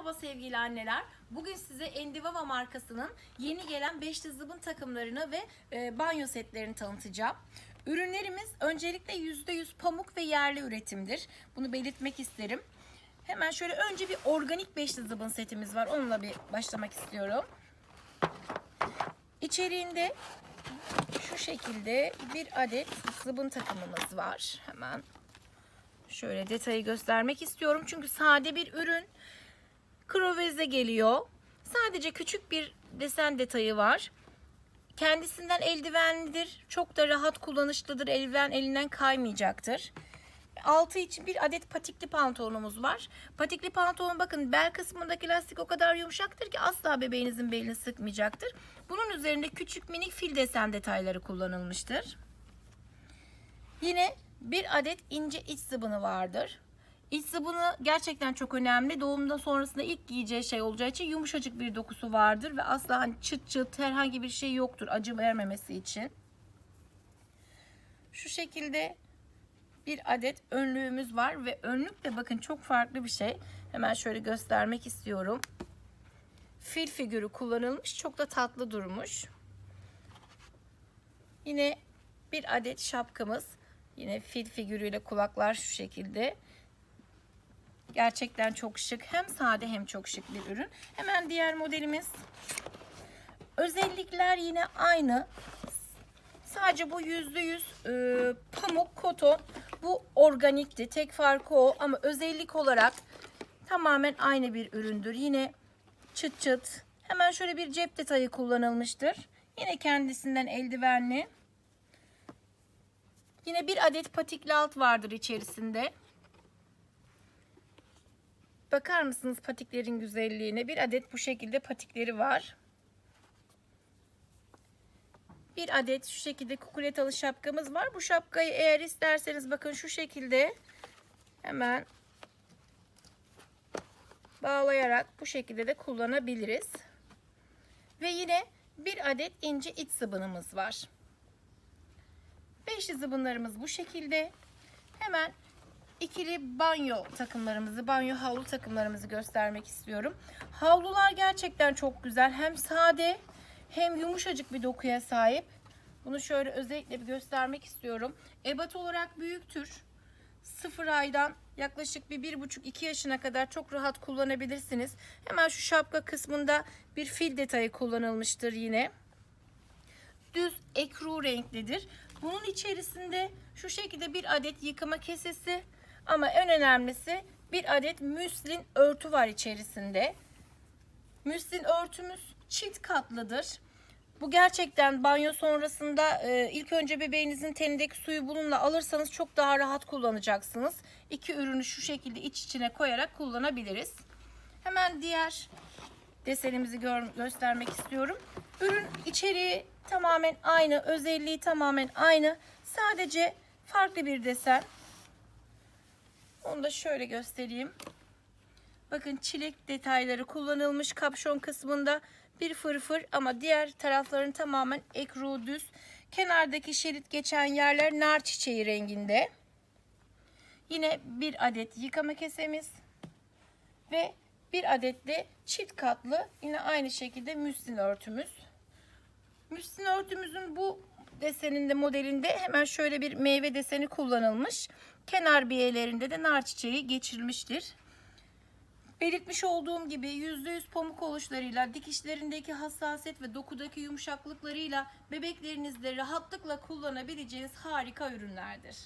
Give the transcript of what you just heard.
Merhaba sevgili anneler. Bugün size Endivava markasının yeni gelen beşli zıbın takımlarını ve e, banyo setlerini tanıtacağım. Ürünlerimiz öncelikle %100 pamuk ve yerli üretimdir. Bunu belirtmek isterim. Hemen şöyle önce bir organik beşli zıbın setimiz var. Onunla bir başlamak istiyorum. İçeriğinde şu şekilde bir adet zıbın takımımız var. Hemen şöyle detayı göstermek istiyorum. Çünkü sade bir ürün. Kroveze geliyor. Sadece küçük bir desen detayı var. Kendisinden eldivenlidir. Çok da rahat kullanışlıdır. Eldiven elinden kaymayacaktır. Altı için bir adet patikli pantolonumuz var. Patikli pantolon bakın bel kısmındaki lastik o kadar yumuşaktır ki asla bebeğinizin belini sıkmayacaktır. Bunun üzerinde küçük minik fil desen detayları kullanılmıştır. Yine bir adet ince iç zıbını vardır. İç zıbını gerçekten çok önemli. Doğumdan sonrasında ilk giyeceği şey olacağı için yumuşacık bir dokusu vardır ve asla hani çıt çıt herhangi bir şey yoktur acı vermemesi için. Şu şekilde bir adet önlüğümüz var ve önlük de bakın çok farklı bir şey. Hemen şöyle göstermek istiyorum. Fil figürü kullanılmış. Çok da tatlı durmuş. Yine bir adet şapkamız. Yine fil figürüyle kulaklar şu şekilde. Gerçekten çok şık. Hem sade hem çok şık bir ürün. Hemen diğer modelimiz. Özellikler yine aynı. Sadece bu yüzde yüz e, pamuk, koton. Bu organikti. Tek farkı o. Ama özellik olarak tamamen aynı bir üründür. Yine çıt çıt. Hemen şöyle bir cep detayı kullanılmıştır. Yine kendisinden eldivenli. Yine bir adet patikli alt vardır içerisinde. Bakar mısınız patiklerin güzelliğine? Bir adet bu şekilde patikleri var. Bir adet şu şekilde kukuletalı şapkamız var. Bu şapkayı eğer isterseniz bakın şu şekilde hemen bağlayarak bu şekilde de kullanabiliriz. Ve yine bir adet ince iç zıbınımız var. Beşli zıbınlarımız bu şekilde. Hemen ikili banyo takımlarımızı, banyo havlu takımlarımızı göstermek istiyorum. Havlular gerçekten çok güzel. Hem sade hem yumuşacık bir dokuya sahip. Bunu şöyle özellikle bir göstermek istiyorum. Ebat olarak büyüktür. 0 aydan yaklaşık bir, bir buçuk iki yaşına kadar çok rahat kullanabilirsiniz. Hemen şu şapka kısmında bir fil detayı kullanılmıştır yine. Düz ekru renklidir. Bunun içerisinde şu şekilde bir adet yıkama kesesi ama en önemlisi bir adet müslin örtü var içerisinde. Müslin örtümüz çift katlıdır. Bu gerçekten banyo sonrasında e, ilk önce bebeğinizin tenindeki suyu bununla alırsanız çok daha rahat kullanacaksınız. İki ürünü şu şekilde iç içine koyarak kullanabiliriz. Hemen diğer desenimizi gör, göstermek istiyorum. Ürün içeriği tamamen aynı, özelliği tamamen aynı. Sadece farklı bir desen. Onu da şöyle göstereyim. Bakın çilek detayları kullanılmış kapşon kısmında bir fırfır ama diğer tarafların tamamen ekru düz. Kenardaki şerit geçen yerler nar çiçeği renginde. Yine bir adet yıkama kesemiz ve bir adet de çift katlı yine aynı şekilde müslin örtümüz. Müslin örtümüzün bu deseninde modelinde hemen şöyle bir meyve deseni kullanılmış. Kenar biyelerinde de nar çiçeği geçirilmiştir. Belirtmiş olduğum gibi %100 pamuk oluşlarıyla, dikişlerindeki hassasiyet ve dokudaki yumuşaklıklarıyla bebeklerinizde rahatlıkla kullanabileceğiniz harika ürünlerdir.